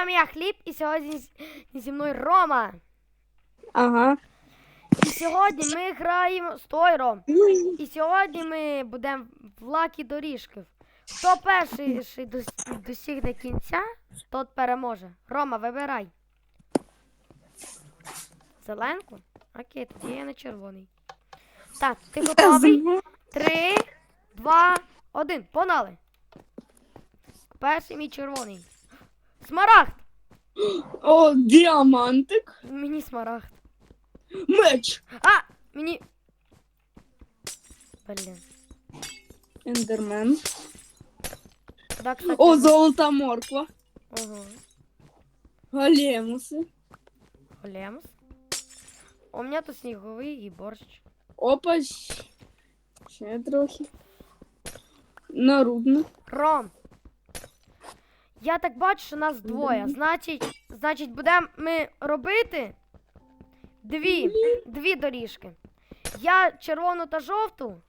вами я Хліб, і сьогодні зі мною Рома. Ага. І сьогодні ми граємо з Тойром. І сьогодні ми будемо в лакі доріжки. Хто перший досягне кінця, тот переможе. Рома, вибирай. Зеленку? Окей, тоді я на червоний. Так, ти готовий? Три, два, один. Погнали. Перший мій червоний. Смарагд! О, діамантик. Мені смарагд. Меч. А! Мені. Блін. Ендермен. Куда, кстати? О, золота морква. Ого. Галемуси. Големс. У мене тут сніговий і борщ. Опа. щ- Ще трохи. Нарудно. Ром. Я так бачу, що нас двоє. Значить, значить, будемо ми робити дві, дві доріжки. Я червону та жовту,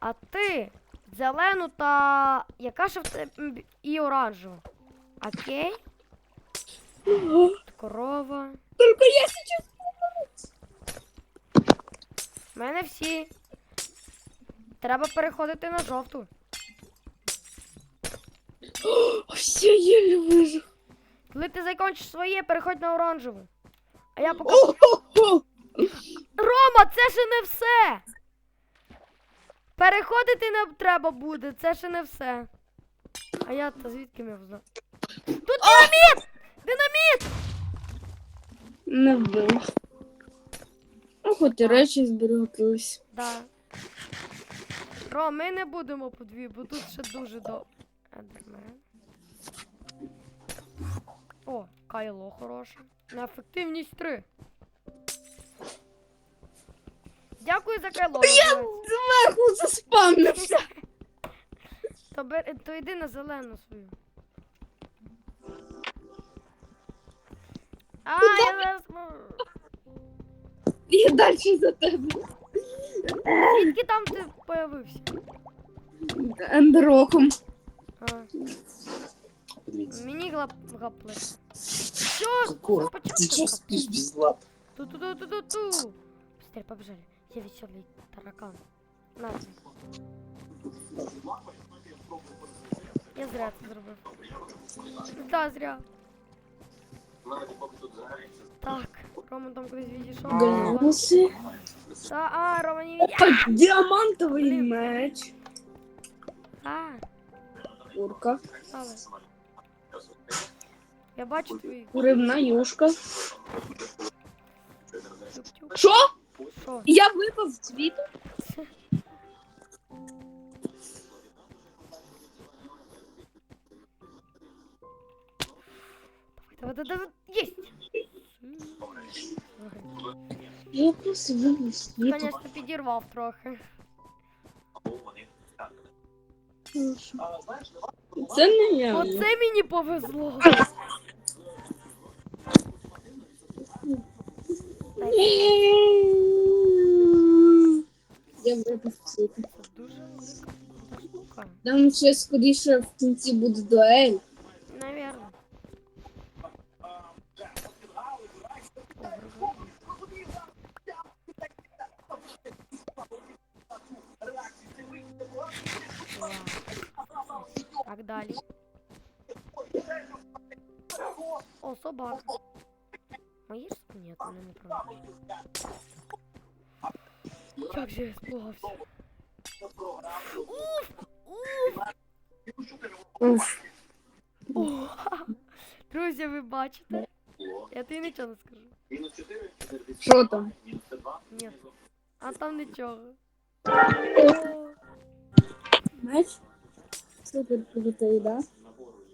а ти зелену та. Яка ж в тебе і оранжеву. Окей? Корова. Только я сейчас... У мене всі. Треба переходити на жовту. Все еле выжил. Коли ти закінчиш своє, переходь на оранжеву. А я поки. Рома, це ще не все. Переходити не треба буде, це ще не все. А я то звідки мав знати? Тут динаміт! Динаміт! Не вбив. Ну, хоч і речі зберегли. Да. Ром, ми не будемо по дві, бо тут ще дуже до. Ендермен. О, кайло хороше. На ефективність 3. Дякую за кайло. Я зверху заспавнився. То, бер... то йди на зелену свою. А, я зараз можу. Я далі за тебе. Звідки там ти появився? Ендерохом. А, Подивіться. мені глап гапле. Що? Какого? Почему Ты ты чё так? спишь без лап? Ту-ту-ту-ту-ту. Быстрее побежали. Я веселый таракан. На. тебе. Я зря це зробив. Да, зря. Так, Рома там кудись відійшов. Галемуси. Та, а, Рома не відійшов. Опа, діамантовий Блін. меч. А, Курка. але. Я бачу твої. Куривна юшка. Тюк-тюк. Що? Що? Я випав з цвіту? Давай, давай, давай, Есть! Я просто випав з цвіту. Конечно, підірвав трохи. Це не я. Оце мені повезло. Я. Це дуже велика штука. Там ще скоріше в кінці буде дуель. Наверно. Так, далі. О, собака. Мої ж? Ні, вони не правда. Як же я испугався. Уф! Уф! Уф. Друзі, ви бачите? Я тобі нічого не скажу. Що там? Ні. А там нічого. Меч? супер?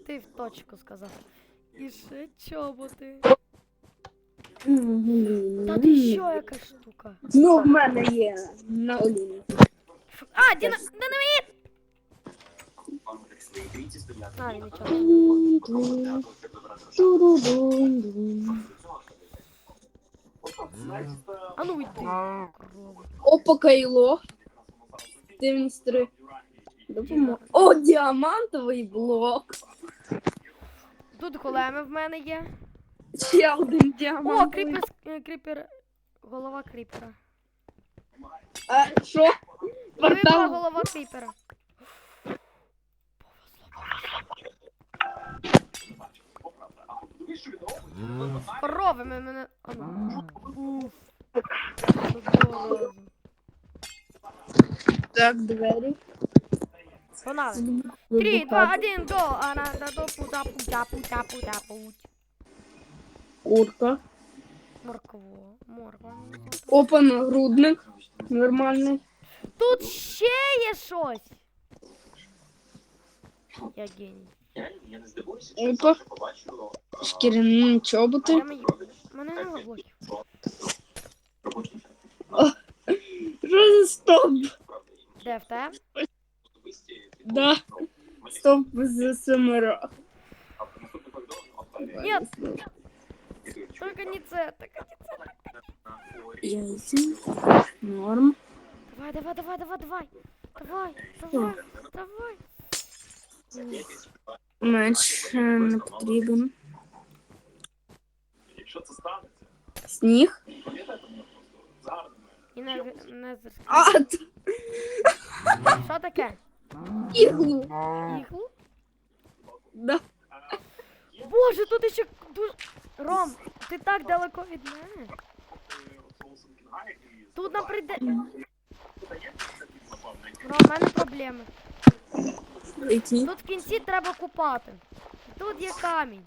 Ти в точку сказав. І ще чоботи. Ну, Та ти ну. що, яка штука? Ну, в мене є на оліні. А, діна... динаміт! А, він нічого. Ту-ду-дум-дум. А ну йди. Опа, Кайло. 93. О, діамантовий блок. Тут големи в мене є. Ще один діамант. О, кріпер, е, кріпер. Голова кріпера. А, що? Випала Портал. голова кріпера. Рови ми мене. Ну. Так, двері. Погнали. Три, два, один, go! А на до пута пута пута путь. Курка. Моркво. Морква. Опа, нагрудник. Нормальний. Тут ще є щось. Я геній. Опа. Шкіряні чоботи. Я мені. Мене не блоків. Що за стоп? Де в те? Особисті. Да. Стоп з семеро. Ні, тільки не це, тільки не це. Яйці. Норм. Давай, давай, давай, давай, давай. Давай, давай, давай. Меч е, не потрібен. Якщо це станеться, Сніг. пам'ятайте мене просто загарне І не, не зеркало. А, т- Що таке? Іглу. Іглу? Да. Боже, тут ще дуже... Ром, ти так далеко від мене. Тут наприде... Ром, в мене проблеми. Які? Тут в кінці треба купати. Тут є камінь.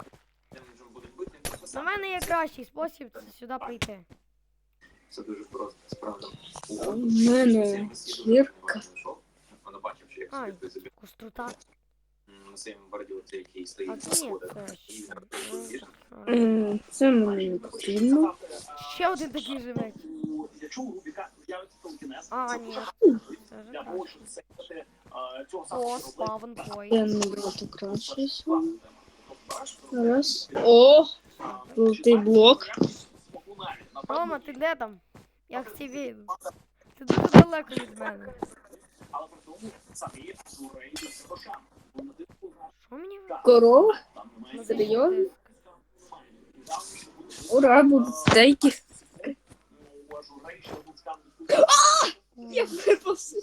На мене є кращий спосіб сюди прийти. Це дуже просто, справді. У мене гірка. Собі Куструта. на своєму бордюрці, який А стоїть ні, сходи. це мені не потрібно. Ще один такий меч. Якщо у Рубіка з'явиться телекінез, А, ні. Засейвити е, цього О, спавн Я пой. набагато краще. Раз. О, золотий блок. Рома, ти де там? Я к тебе. Ти дуже далеко від мене. Але при тому самі Зурей з грошами. Що мені Корова. Серйозно? Ура, будуть стейки. Я випався.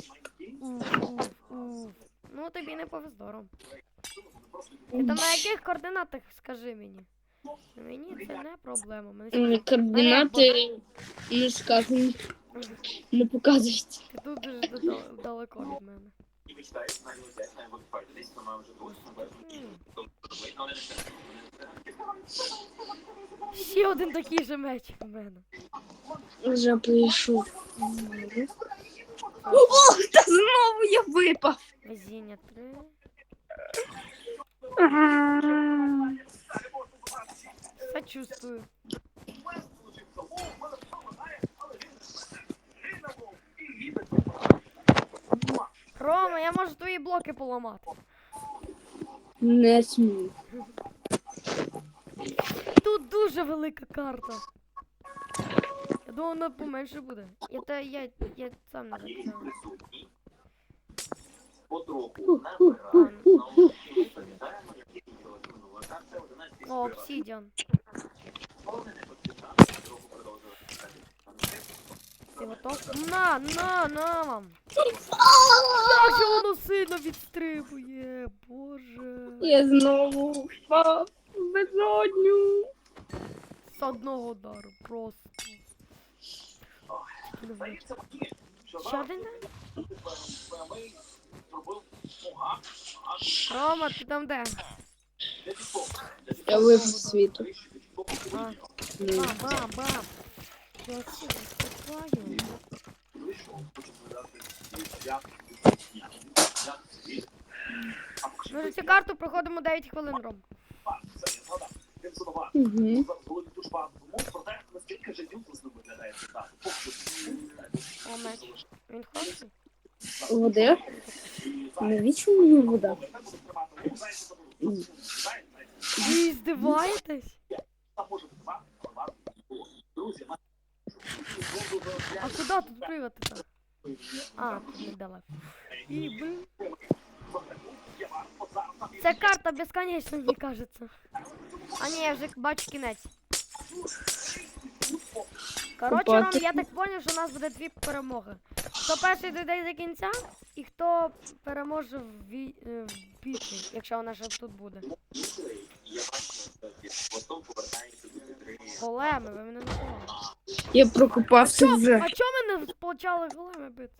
Ну тобі не повезло, Ром. Ти на яких координатах скажи мені? Мені це не проблема. Мене М, Координати не сказані. Не показують. ти тут далеко від мене. Ще один такий же меч у мене. Вже прийшов. Ох, та знову я випав. Везіння 3. Ага. Сочувствую. Рома, я можу твої блоки поламати. Не смій. Тут дуже велика карта. Я думав, вона поменше буде. Я, та, я, я сам не знаю. присутній. Потроху Ти готов? На, на, на вам. Як же воно сильно відстрибує, боже. Я знову впав в безодню. З одного удару, просто. Ще один? Рома, ти там де? Я випав світу. Бам, бам, бам. Виступаю. Ми за цю карту проходимо 9 хвилин, Ром. Він. Угу. О, меч. Хороший? Води? Навіщо мені вода? Ви здиваєтесь? Друзі, А куди тут пригати там? А, тут недалеко. І, блин. Це карта безконечна, мені кажеться. А ні, я вже бачу кінець. Коротше, Ром, я так зрозумів, що у нас буде дві перемоги. Хто перший дійде до кінця, і хто переможе в, вій- е, в битві, якщо вона ще тут буде. Големи, ви мене не поняли. Я прокопався вже. А чому ми не почали големи бити?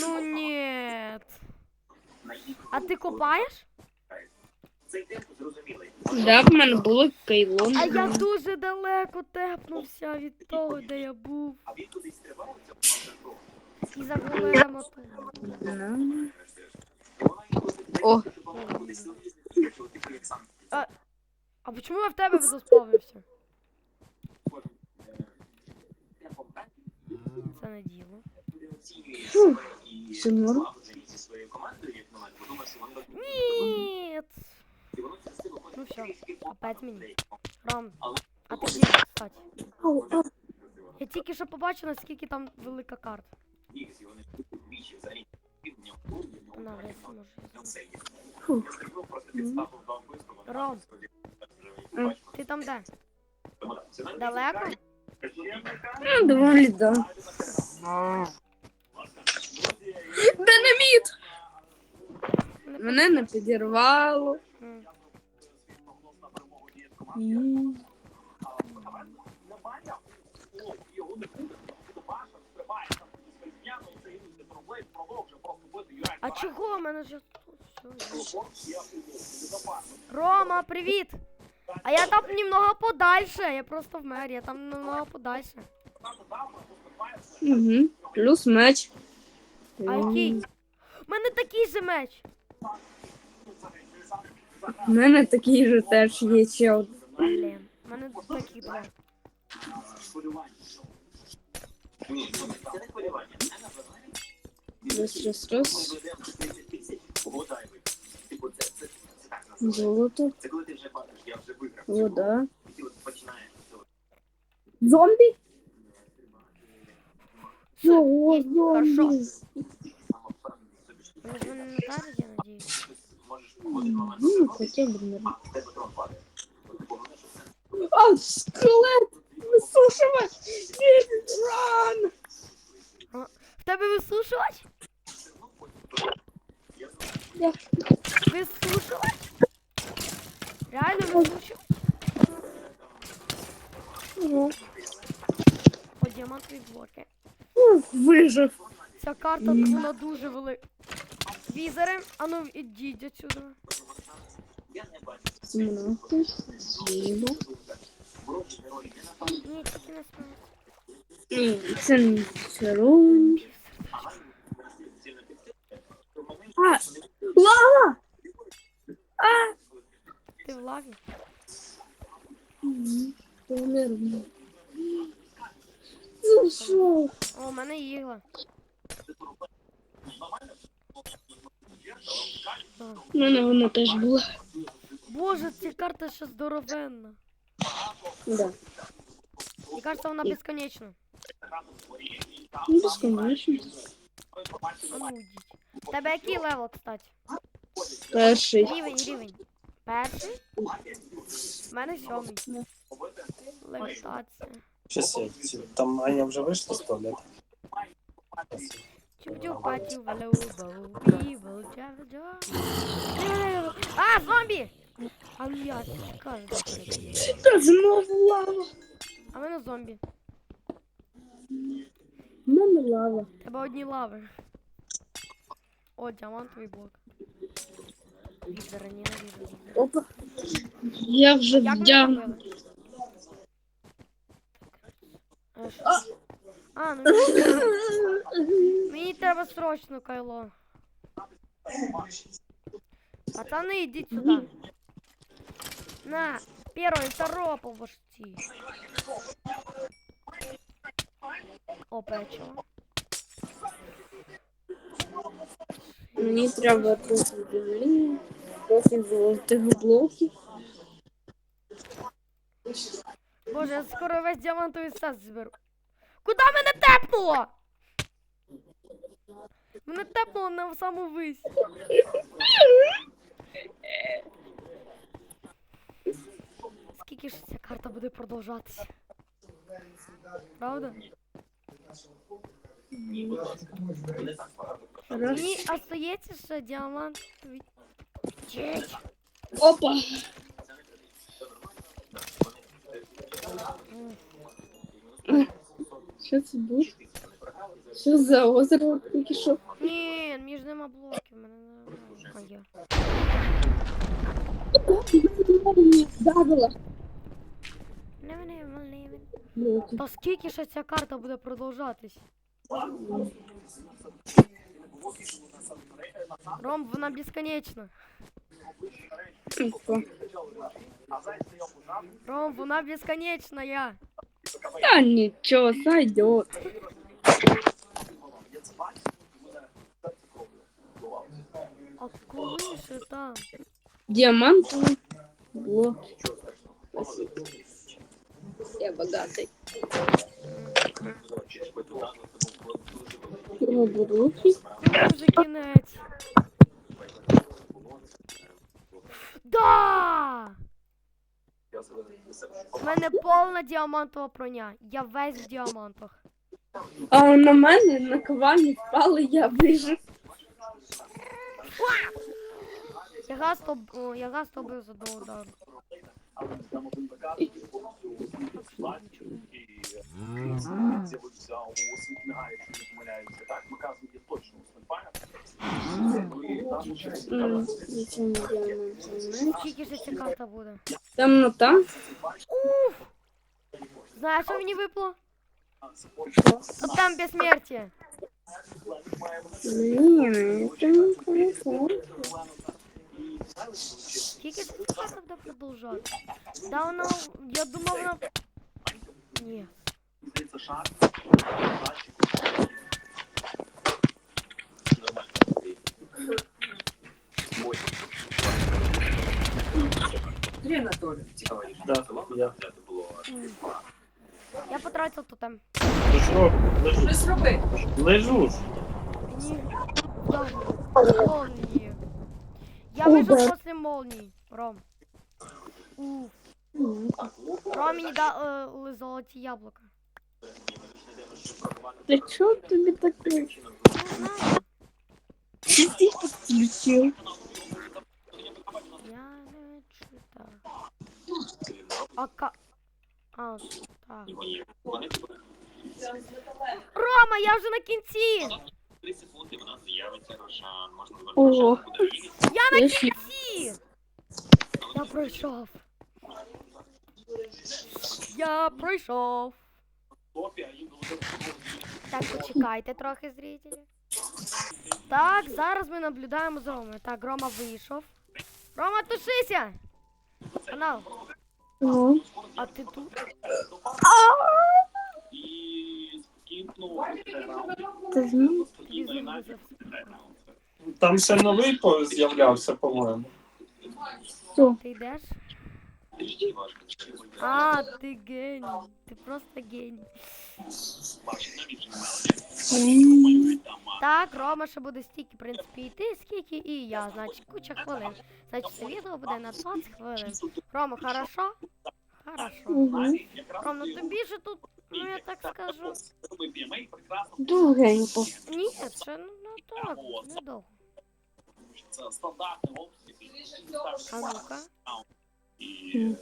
Ну ні. А ти копаєш? Да, в мене було кайло. А я дуже далеко тепнувся від того, де я був. І за голема тут. О, А чому я в тебе заспавився? Це не діло. Фу, це норм. Ні. Ну все, опять мені. Ром, а ти кстати? Ау, ау. Я тільки що побачив, наскільки там велика карта. Вона весь може. Ром, ти там де? Далеко? Ну, доволі, да. Динаміт! Мене не підірвало. М. А чого в мене ж тут? Рома, привіт! А я там немного подальше, я просто вмер, я там немного подальше. Угу. Плюс меч. А який? У мене такий же меч. У мене такий же теж є ще один. Блін, у мене не хвилювання. Раз, раз, раз. Золото. Це коли ти вже бачиш, я вже виграв. Вода. І ти от починаєш це от Зомбі? Чого Хорошо. зомбі? самовпевненість собі, що Вони ж мене не вдарять, я надіюсь. ти можеш в один момент Ну, хоча б не. а в тебе трон падає. От ти головне, що це А, скелет! Висушувач! Ран! В тебе висушувач? Да. Висушувач? Реально висушувач? Ого. О, діамантові блоки. Ух, Вижив. Ця карта вона дуже велика. Візери, а ну ідіть отсюди. Сімнадцять. Сіло. Ні, тільки не смерть. Ні, це не червон. А, лава! А! В лаві? Ну що? О, у мене ігла. У мене вона теж була. Боже, ця карта ще здоровенна. Да. Мені кажется, вона безконечна. Ну, безконечно. А ну йдіть. Тебе який левел, кстати? Перший. Рівень, рівень. Перший? У мене сьомий. Левітація. Щас я ці- там Аня вже вийшла з туалету. Чу-чу, патю, валю, бау, біву. А, зомбі! А ну я кажу. Та знову лава. А в мене зомбі. Мене лава. Тебе одні лави. О, діамантовий блок. Візера, ненавижу візера. Опа. Я вже Як ми вдягну. зробили? Е, що? А, ну ні. мені треба срочно кайло. Пацани, йдіть сюди. На, первое, второе по башці. О, печиво. Мені треба трохи землі, трохи золотих блоків. Боже, я скоро весь діамантовий сет зберу. Куда мене тепнуло? Мене тепнуло на саму вись. Скільки ж ця карта буде продовжатися? Правда? Мені остається ще діамант. Опа. Що це було? Що за озеро тільки що? Ні, між нема блоків, мене не а є. Давила. Не мене, мене. Та скільки ще ця карта буде продовжатись? Ром, вона безконечна. Ром, вона безконечна, я. Та нічого, сойдет. А коли ще там? Діамантовий блок. Я богатий. Його вже кінець. Да! У мене повна діамантова броня. Я весь в діамантах. А на мене на ковальні впали, я вижив. Я газ тоб... о, я газ тобою з одного удару. З'явився у Смітміга, якщо не помиляюся. Так, Маказу є точно у Смітпаня. М, нічого не діамантовий. Скільки ж ця карта буде? Темнота. Знаєш, що мені випало? От там безсмертие. Блін, це не хорошо. Скільки ж ця карта буде продовжати? Да вона... Я думав, вона... Ні. Здається, шар. Да, я. Я потратив тотем. Ну що, лежу. Щось роби. Лежу ж. Мені... Да, молнії. Я вижив після молнії, Ром. Уф. Ром мені дали золоті яблука. Ти чого тобі таке? Не знаю. Ти всіх підключив. Я не читав. А ка... А, так. Рома, я вже на кінці! Ого. Я на кінці! Я пройшов. Я пройшов. Так, почекайте трохи, зрителі. Так, зараз ми наблюдаємо за Ромою. Так, Рома вийшов. Рома, тушися! Канал, Ну, а ти тут? ти. Там ще новий по- з'являвся, по-моєму. Ти йдеш? А, ти геній. Ти просто геній. Так, Рома ще буде стільки, в принципі, йти, скільки і я. Значить, куча хвилин. Значить, це відео буде на 20 хвилин. Рома, хорошо? Хорошо. Угу. Ром, ну тобі же тут, ну я так скажу. Довгенько. Ні, це ну, ну так, недовго. Це стандартний опис. А ну-ка. М.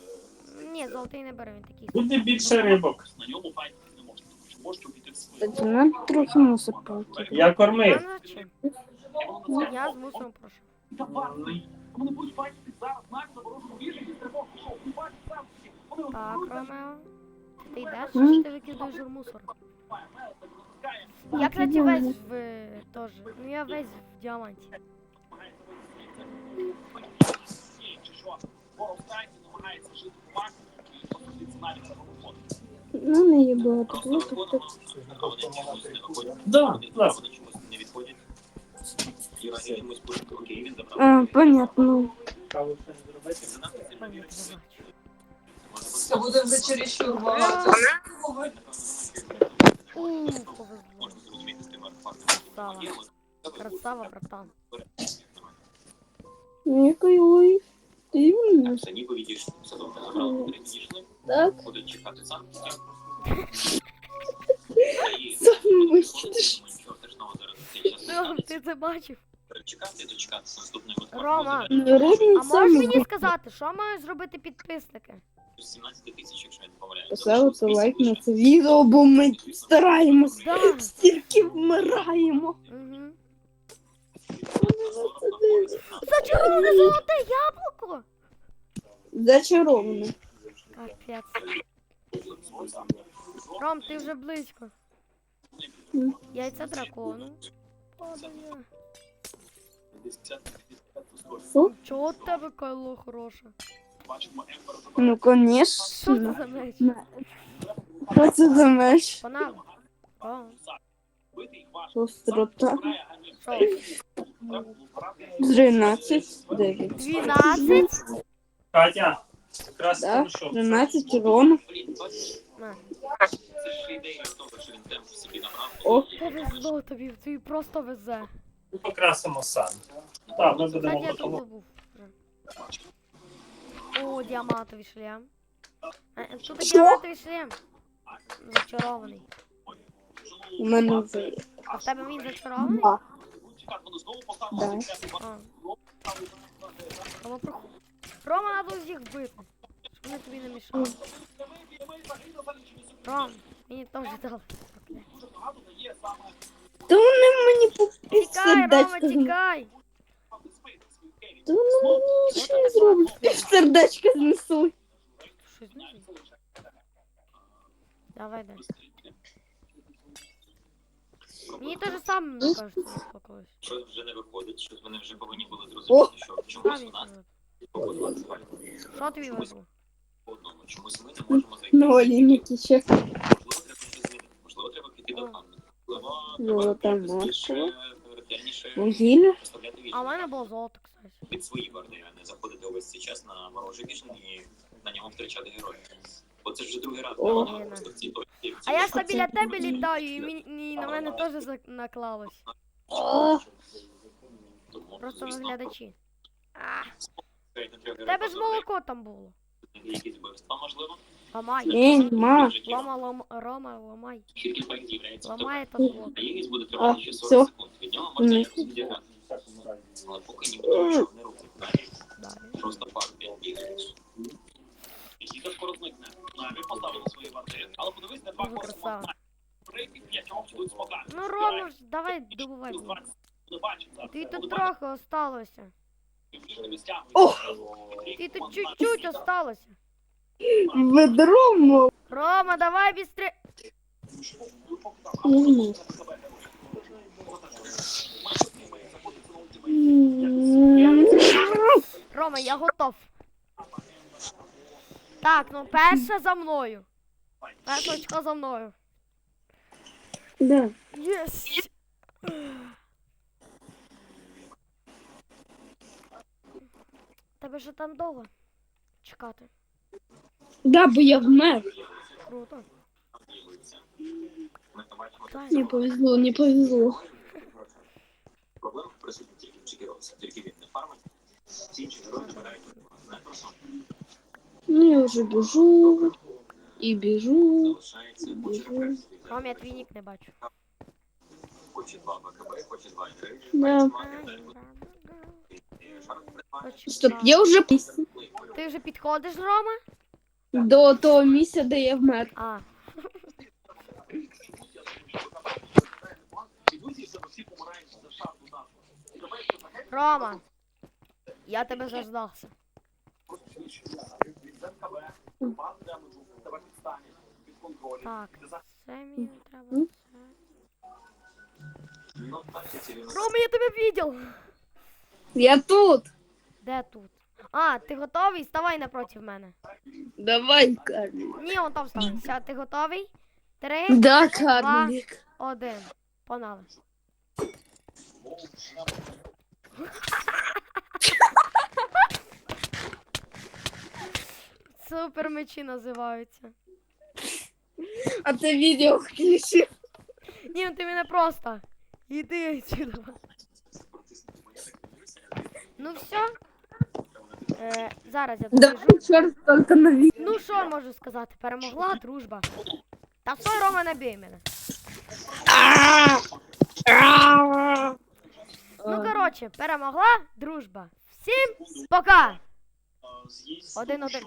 Ні, золотий не бере, він такий. Буде більше рибок. На ньому файтити не можна, тому що можете обійти в свою. Нам трохи мусор. Я кормив. Я з мусором прошу. Вони будуть файтити зараз навіть на ворожому рішенні, тривог пішов. Бачите сам, Так, Ромео. Ти йдеш, чи ти викидаєш в мусор? Я, кстати, весь в тоже. Ну я весь в діаманті. Ворог страйки намагається жити в максимумі і посадити навіть на роботу. Ну, не є багато так. Да, да. А, понятно. Не зробити? Ой, я. Це буде вже чересчур багато. У, повезло. Красава. Красава, братан. Який дивно. Ніби відійшли. Все добре, забрали, куди відійшли. Так. Будуть чекати. Саме вичитиш. Ром, ти це бачив? Чекати, дочекатися наступної буде. Рома. А можеш мені сказати, що мають зробити підписники? 17 тисяч, якщо я не помиляюсь. поставити лайк на це відео, бо ми стараємось. Стільки вмираємо. Угу. Зачароване золоте яблуко! Зачаровано. Капець. Ром, ти вже близько. М. Яйця дракону. Подає. Що? Чого в тебе кайло хороше? Ну, Що це конечно. за меч? Що це за меч? Панам. О, Острота. 13, 9. 12? Катя, якраз Да, там що? 13 урона. На. О. Повезло тобі, тобі просто везе. Покрасимо сам. Так, ми будемо я тут був. О, діамантовий шлем. Е, е, Що? діамантовий шлем. Зачарований. У мене вже є. А в тебе він зачарований? Два. Да. А. Рома, проход. Рома, треба їх вбити. Щоб вони тобі не мішали. Ром, мені теж дали. Та вони мені по під Тікай, Рома, сердечко. тікай! Та вони мені нічого не зроблять. Пів сердечка знесуть. Щось не Давай, дай. Мені те ж саме кажеться, було колись. Що вже не виходить, що вони вже повинні були зрозуміти, що чомусь у нас кажуть. побудувати зваль. Що тобі везло? По одному. Чомусь ми не можемо зайти. Ну, оліміки ще. Можливо, треба щось змінити. Можливо, треба піти до фанду. Можливо, Золота треба більше, ретельніше Вугілля. поставляти А в мене було золото, кстати. під свої борди, а не заходити увесь цей час на ворожий кишень і на ньому втрачати героїв. Бо це ж вже другий раз, О. да, просто в цій точці. А я ж біля тебе літаю, і, мені, на мене теж наклалось. Просто виглядачі. Тебе ж молоко там було. Якісь вбивства, можливо. Ламай. ні, нема. Лама, Рома, ламай. Тільки факт та зло. А єгість буде тривати ще 40 секунд. Від нього можна якось відіграти. Але поки ніхто нічого не робить. Далі просто пар бігають. Який скоро зникне. Наві поставили свої варти. Але подивись на два красава. Будуть смока. Ну, Рома, ж, давай добувай. Плюс мене. 20. Не бачив зараз. Ти тут трохи осталося. бачити. О! Ти тут чуть-чуть осталося. Ведро. Рома, давай. М. Рома, я готов. Так, ну перше за мною. Перше очко за мною. Да. Єс! Тебе ж там довго чекати. Да, бо я вмер. Круто. Не повезло, не повезло. Проблема присутня тільки в. Тільки він не фармить. Всі інші герої не просто. Ну, я вже біжу. І біжу. Куча рефлексів. Ром, я твій нік не бачу. Да. Стоп, я вже Ти вже підходиш, Рома? до того місця, де я вмер. А, Рома. Я тебе заждався. Так, це мені треба. М? Це. Рома, я тебе видел. Я тут. Де тут? А, ти готовий? Ставай напроти мене. Давай, карлик. Ні, он там ставай. Все, ти готовий? Три, Да, карлик. один. Погнали. Супер мечі називаються. А це відео включив. Ні, ну ти мене просто. Іди сюди. Ну все. Е, зараз я Давай добіжу. ще раз тільки на вік. Ну що можу сказати? Перемогла дружба. Та стой, Рома, не бій мене. Ну, коротше, перемогла дружба. Всім пока! Один-один.